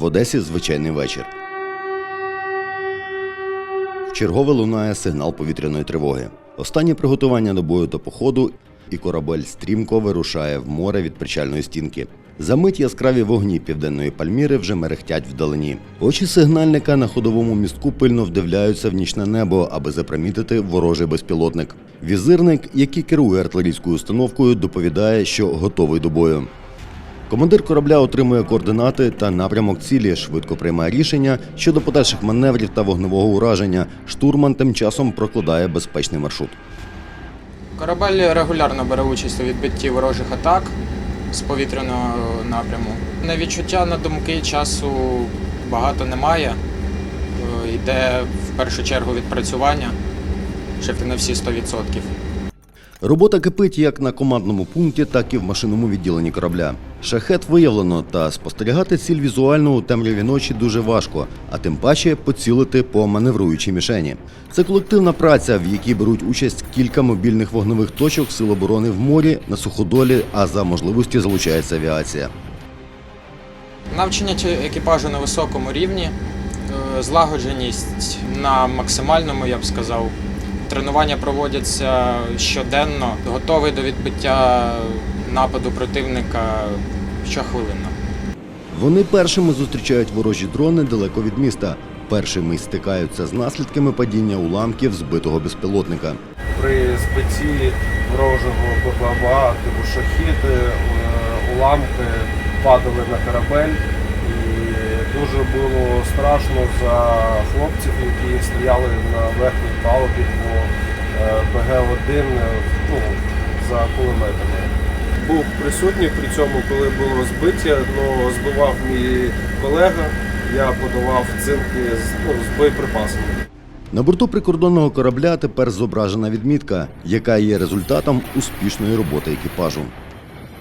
В Одесі звичайний вечір. Вчергове лунає сигнал повітряної тривоги. Останнє приготування до бою та походу, і корабель стрімко вирушає в море від причальної стінки. За мить яскраві вогні південної Пальміри вже мерехтять вдалині. Очі сигнальника на ходовому містку пильно вдивляються в нічне небо, аби запримітити ворожий безпілотник. Візирник, який керує артилерійською установкою, доповідає, що готовий до бою. Командир корабля отримує координати та напрямок цілі, швидко приймає рішення щодо подальших маневрів та вогневого ураження. Штурман тим часом прокладає безпечний маршрут. Корабель регулярно бере участь у відбитті ворожих атак з повітряного напряму. На відчуття на думки часу багато немає. Е, Йде в першу чергу відпрацювання, ще не всі 100%. Робота кипить як на командному пункті, так і в машинному відділенні корабля. Шахет виявлено, та спостерігати ціль візуально у темряві ночі дуже важко, а тим паче поцілити по маневруючій мішені. Це колективна праця, в якій беруть участь кілька мобільних вогневих точок Сил оборони в морі, на суходолі, а за можливості залучається авіація. Навчання екіпажу на високому рівні, е, злагодженість на максимальному, я б сказав. Тренування проводяться щоденно, готовий до відбиття нападу противника щохвилинно. Вони першими зустрічають ворожі дрони далеко від міста. Першими стикаються з наслідками падіння уламків збитого безпілотника. при збитті ворожого БПЛА, типу шахіди, е, уламки падали на корабель. І дуже було страшно за хлопців, які стояли на верхній палубі БГ-1 е, ну, за кулеметами. Був присутній при цьому, коли було збиття, але збивав мій колега. Я подавав цинки з, ну, з боєприпасами. На борту прикордонного корабля тепер зображена відмітка, яка є результатом успішної роботи екіпажу.